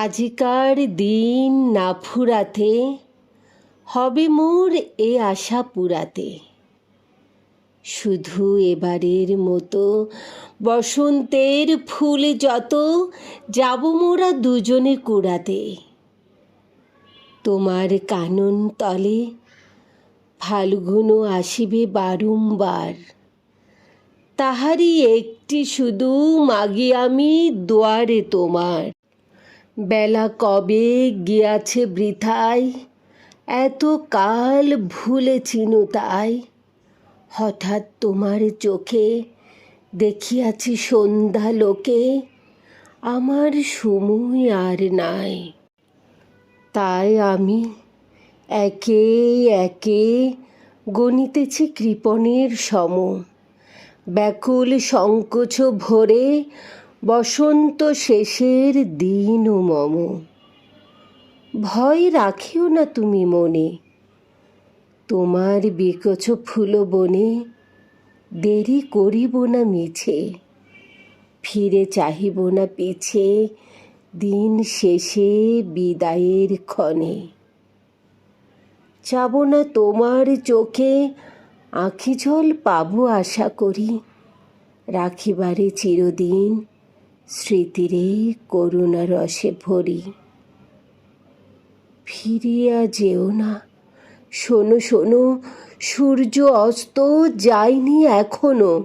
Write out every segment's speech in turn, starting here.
আজিকার দিন না ফুরাতে, হবে মোর এ আশা পুরাতে। শুধু এবারের মতো বসন্তের ফুল যত, যাব মোরা দুজনে কুড়াতে। তোমার কানন তলে ফাল্গুনও আসিবে বারংবার তাহারই একটি শুধু মাগি আমি দুয়ারে তোমার। বেলা কবে গিয়াছে বৃথায়? এত কাল ভুলে চিনু তাই। হঠাৎ তোমার চোখে দেখিয়াছি সন্ধ্যা লোকে, আমার সময় আর নাই। তাই আমি একে একে গণিতেছি কৃপণের সম। ব্যাকুল সংকোচ ভরে বসন্ত শেষের দিন ও মম। ভয় রাখিও না তুমি মনে। তোমার বিকচ ফুল বনে দেরি করিব না মিছে। ফিরে চাহিব না পিছে দিন শেষে বিদায়ের ক্ষণে। চাব না তোমার চোখে, আঁখি জল পাবো আশা করি। রাখিবারে চিরদিন স্মৃতিরে করুণা রসে ভরি। ফিরিয়া যেও না। শোনো শোনো, সূর্য অস্ত যায়নি এখনও।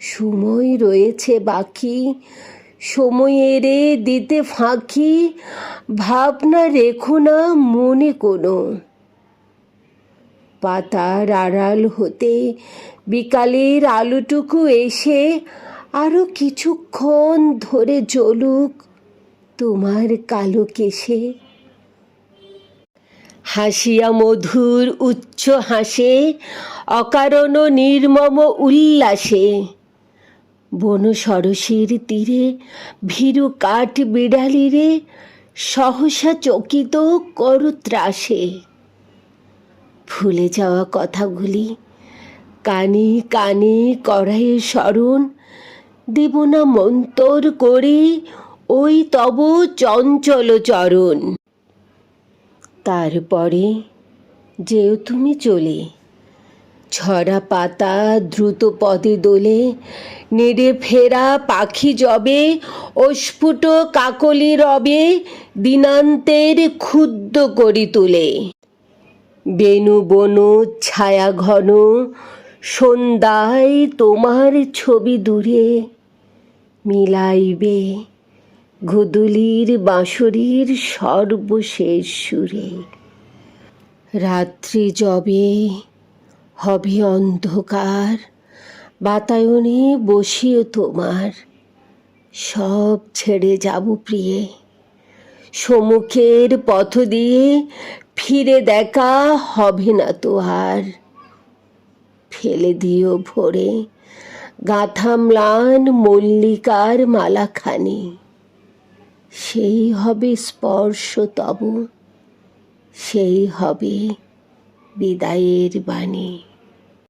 সময় রয়েছে বাকি। সময়েরে দিতে ফাঁকি। ভাবনা রেখো না মনে কোনো। পাতার আড়াল হতে বিকালের আলোটুকু এসে আরও কিছুক্ষণ ধরে জ্বলুক তোমার কালো কেশে। হাসিয়া মধুর উচ্চ হাসে, অকারণ নির্মম উল্লাসে। বন সরসীর তীরে ভীরু কাঠ বিড়ালিরে সহসা চকিত করু ত্রাসে। ভুলে যাওয়া কথাগুলি কানে কানে কড়াইয়ে স্মরণ দেব না মন্তর করে, ওই তব চঞ্চল চরণ। তারপরে যেও তুমি চলে, ছড়া পাতা দ্রুত পদে দোলে, নেড়ে ফেরা পাখি জবে, অস্ফুট কাকলি রবে, দিনান্তের ক্ষুদ্র করি তুলে। বেনু বনু ছায়া ঘন, সন্ধ্যায় তোমার ছবি দূরে মিলাইবে গুদুলির বাঁশরীর সর্বশেষ সুরে। রাত্রি যবে হবে অন্ধকার, বাতায়নে বসিও তোমার, সব ছেড়ে যাব প্রিয়ে। সমুখের পথ দিয়ে ফিরে দেখা হবে না তো আর ফেলে দিও ভোরে গাঁথা ম্লান মল্লিকার মালাখানি। সেই হবে স্পর্শ তব সেই হবে বিদায়ের বাণী।